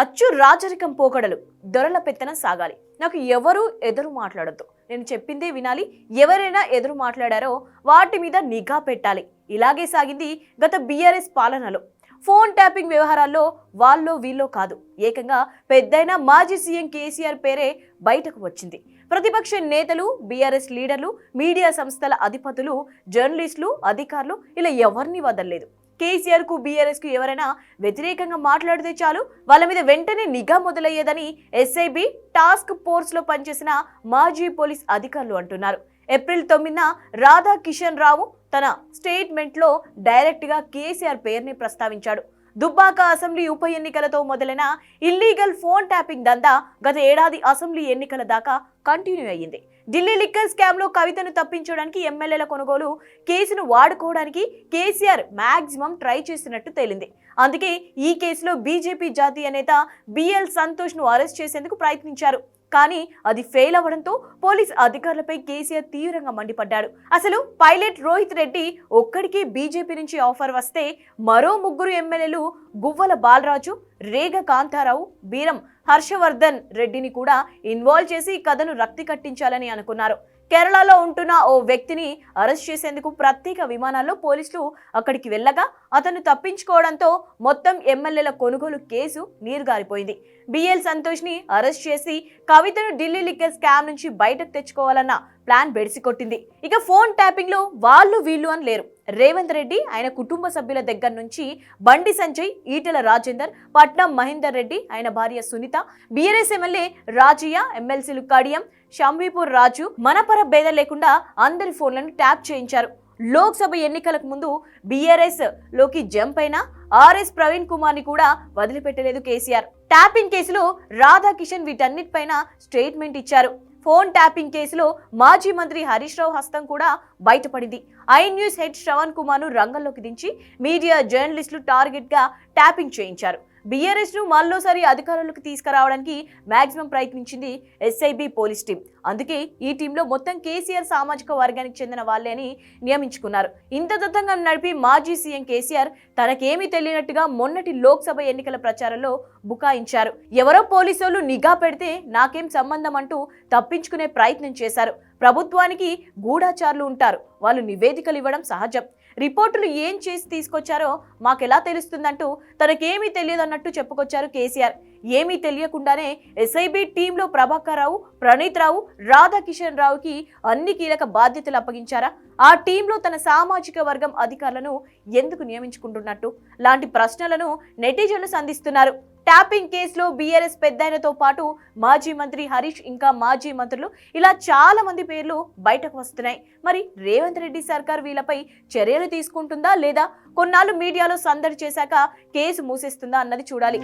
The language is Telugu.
అచ్చు రాజరికం పోకడలు దొరల పెత్తన సాగాలి. నాకు ఎవరు ఎదురు మాట్లాడొద్దు. నేను చెప్పిందే వినాలి. ఎవరైనా ఎదురు మాట్లాడారో వాటి మీద నిఘా పెట్టాలి. ఇలాగే సాగింది గత బీఆర్ఎస్ పాలనలో. ఫోన్ ట్యాపింగ్ వ్యవహారాల్లో వాళ్ళో వీళ్ళో కాదు. ఏకంగా పెద్దయిన మాజీ సీఎం కేసీఆర్ పేరే బయటకు వచ్చింది. ప్రతిపక్ష నేతలు బీఆర్ఎస్ లీడర్లు మీడియా సంస్థల అధిపతులు జర్నలిస్టులు అధికారులు ఇలా ఎవరిని వదలలేదు. కేసీఆర్కు బీఆర్ఎస్కు ఎవరైనా వ్యతిరేకంగా మాట్లాడితే చాలు. వాళ్ళ మీద వెంటనే నిఘా మొదలయ్యేదని ఎస్ఐబి టాస్క్ ఫోర్స్లో పనిచేసిన మాజీ పోలీస్ అధికారులు అంటున్నారు. ఏప్రిల్ తొమ్మిదిన రాధా కిషన్ రావు తన స్టేట్మెంట్లో డైరెక్ట్గా కేసీఆర్ పేరుని ప్రస్తావించాడు. దుబ్బాక అసెంబ్లీ ఉప ఎన్నికలతో మొదలైన ఇల్లీగల్ ఫోన్ ట్యాపింగ్ దందా గత ఏడాది అసెంబ్లీ ఎన్నికల దాకా కంటిన్యూ అయ్యింది. ఢిల్లీ లిక్కర్ స్కామ్లో కవితను తప్పించడానికి ఎమ్మెల్యేల కొనుగోలు కేసును వాడుకోవడానికి కేసీఆర్ మాక్సిమం ట్రై చేసినట్టు తేలింది. అందుకే ఈ కేసులో బీజేపీ జాతీయ నేత బిఎల్ సంతోష్ను అరెస్ట్ చేసేందుకు ప్రయత్నించారు. కానీ అది ఫెయిల్ అవ్వడంతో పోలీస్ అధికారులపై కేసీఆర్ తీవ్రంగా మండిపడ్డాడు. అసలు పైలట్ రోహిత్ రెడ్డి ఒక్కడికి బీజేపీ నుంచి ఆఫర్ వస్తే మరో ముగ్గురు ఎమ్మెల్యేలు గువ్వల బాలరాజు రేగ కాంతారావు బీరం హర్షవర్ధన్ రెడ్డిని కూడా ఇన్వాల్వ్ చేసి ఈ కథను రక్తి కట్టించాలని అనుకున్నారు. కేరళలో ఉంటున్న ఓ వ్యక్తిని అరెస్ట్ చేసేందుకు ప్రత్యేక విమానాల్లో పోలీసులు అక్కడికి వెళ్ళగా అతను తప్పించుకోవడంతో మొత్తం ఎమ్మెల్యేల కొనుగోలు కేసు నీరుగారిపోయింది. బిఎల్ సంతోష్ని అరెస్ట్ చేసి కవితను ఢిల్లీ లిక్కర్ స్కామ్ నుంచి బయటకు తెచ్చుకోవాలన్న ప్లాన్ బెడిసికొట్టింది. ఇక ఫోన్ ట్యాపింగ్లో వాళ్ళు వీళ్ళు అని లేరు. రేవంత్ రెడ్డి ఆయన కుటుంబ సభ్యుల దగ్గర నుంచి బండి సంజయ్ ఈటెల రాజేందర్ పట్నం మహేందర్ రెడ్డి ఆయన భార్య సునీత బీఆర్ఎస్ ఎమ్మెల్యే రాజయ్య ఎమ్మెల్సీలు కడియం షంబీపూర్ రాజు మనపర భేదం లేకుండా అందరి ఫోన్లను ట్యాప్ చేయించారు. లోక్సభ ఎన్నికలకు ముందు బీఆర్ఎస్లోకి జంప్ అయిన ఆర్ఎస్ ప్రవీణ్ కుమార్ని కూడా వదిలిపెట్టలేదు కేసీఆర్. ట్యాపింగ్ కేసులో రాధాకిషన్ వీటన్నిటిపైన స్టేట్మెంట్ ఇచ్చారు. ఫోన్ ట్యాపింగ్ కేసులో మాజీ మంత్రి హరీష్ రావు హస్తం కూడా బయటపడింది. ఐ న్యూస్ హెడ్ శ్రవణ్ కుమార్ను రంగంలోకి దించి మీడియా జర్నలిస్టులు టార్గెట్గా ట్యాపింగ్ చేయించారు. బీఆర్ఎస్ను మరోసారి అధికారంలోకి తీసుకురావడానికి మాక్సిమం ప్రయత్నించింది ఎస్ఐబి పోలీస్ టీం. అందుకే ఈ టీంలో మొత్తం కేసీఆర్ సామాజిక వర్గానికి చెందిన వాళ్ళే అని నియమించుకున్నారు. ఇంత దత్తంగా నడిపి మాజీ సీఎం కేసీఆర్ తనకేమీ తెలియనట్టుగా మొన్నటి లోక్సభ ఎన్నికల ప్రచారంలో బుకాయించారు. ఎవరో పోలీసులు నిఘా పెడితే నాకేం సంబంధం అంటూ తప్పించుకునే ప్రయత్నం చేశారు. ప్రభుత్వానికి గూఢాచారులు ఉంటారు. వాళ్ళు నివేదికలు ఇవ్వడం సహజం. రిపోర్టులు ఏం చేసి తీసుకొచ్చారో మాకెలా తెలుస్తుందంటూ తనకేమీ తెలియదన్నట్టు చెప్పుకొచ్చారు కేసీఆర్. ఏమీ తెలియకుండానే ఎస్ఐబి టీంలో ప్రభాకర్ రావు ప్రణీత్ రావు రాధాకిషన్ రావుకి అన్ని కీలక బాధ్యతలు అప్పగించారా? ఆ టీంలో తన సామాజిక వర్గం అధికారులను ఎందుకు నియమించుకుంటున్నట్టు? లాంటి ప్రశ్నలను నెటిజన్లు సంధిస్తున్నారు. ట్యాపింగ్ కేసులో బీఆర్ఎస్ పెద్దాయనతో పాటు మాజీ మంత్రి హరీష్ ఇంకా మాజీ మంత్రులు ఇలా చాలా మంది పేర్లు బయటకు వస్తున్నాయి. మరి రేవంత్ రెడ్డి సర్కార్ వీళ్ళపై చర్యలు తీసుకుంటుందా లేదా కొన్నాళ్ళు మీడియాలో సందడి చేశాక కేసు మూసేస్తుందా అన్నది చూడాలి.